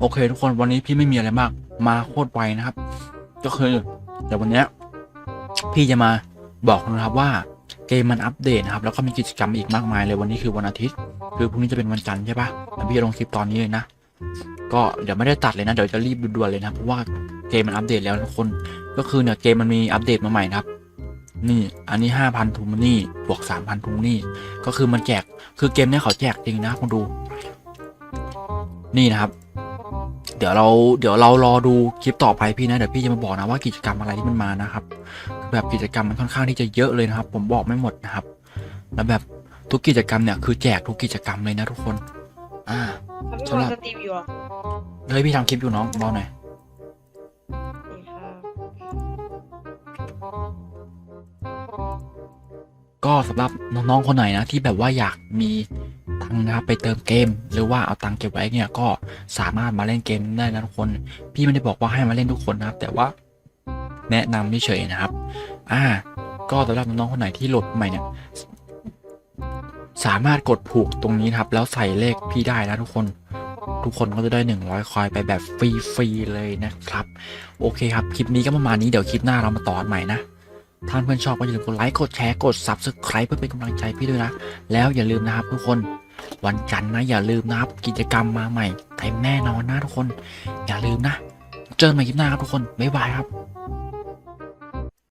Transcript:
โอเค ทุกคนวันนี้พี่ไม่มีอะไรมาก มาโคตรไวนะครับ ก็คือเดี๋ยววันนี้พี่จะมาบอกนะครับว่าเกมมันอัปเดตนะครับแล้วก็มีกิจกรรมอีกมากมายเลยวันนี้คือวันอาทิตย์ คือพรุ่งนี้จะเป็นวันจันทร์ใช่ปะแล้วพี่จะลงคลิปตอนนี้เลยนะ ก็เดี๋ยวไม่ได้ตัดเลยนะ เดี๋ยวจะรีบด่วนเลยนะเพราะว่าเกมมันอัปเดตแล้วทุกคนก็คือเนี่ยเกมมันมีอัปเดตมาใหม่นะครับนี่อันนี้ห้าพันทุงนี่บวกสามพันทุงนี่ก็คือมันแจกคือเกมเนี้ยเขาแจกจริงนะคุณดู นี่นะครับ เดี๋ยวเราเดี๋ยวเรารอดูคลิปต่อไปพี่นะเดี๋ยวพี่จะมาบอกนะว่ากิจกรรมอะไรที่มันมานะครับ แบบกิจกรรมมันค่อนข้างที่จะเยอะเลยนะครับ ผมบอกไม่หมดนะครับ แล้วแบบทุกกิจกรรมเนี่ยคือแจกทุกกิจกรรมเลยนะทุกคน อ่าครับพี่สำหบรัอบลสตรีมอยู่เหรอเฮ้ยพี่ทำคลิปอยู่น้องเบาหน่อยนี่ครับ ก็สำหรับน้องๆคนไหนนะที่แบบว่าอยากมีตังค์นะครับไปเติมเกม หรือว่าเอาตังค์เก็บไว้เนี่ยก็สามารถมาเล่นเกมได้นะทุกคน พี่ไม่ได้บอกว่าให้มาเล่นทุกคนนะครับ แต่ว่าแนะนำเฉยๆนะครับ อ่า ก็สำหรับน้องๆคนไหนที่โหลดใหม่เนี่ยสามารถกดผูกตรงนี้นครับแล้วใส่เลขพี่ได้นะทุกคน ทุกคนก็จะได้ 100 คอยไปแบบฟรีๆเลยนะครับ โอเคครับ คลิปนี้ก็ประมาณนี้เดี๋ยวคลิปหน้าเรามาต่อใหม่นะ ท่านเพื่อนชอบก็อย่าลืมกดไลค์กดแชร์กด Subscribe เพื่อเป็นกำลังใจพี่ด้วยนะ แล้วอย่าลืมนะครับทุกคนวันจันทร์นะอย่าลืมนะครับกิจกรรมมาใหม่เต็มแน่นอนนะทุกคน อย่าลืมนะ เจอกันใหม่คลิปหน้าครับทุกคนบ๊ายบายครับ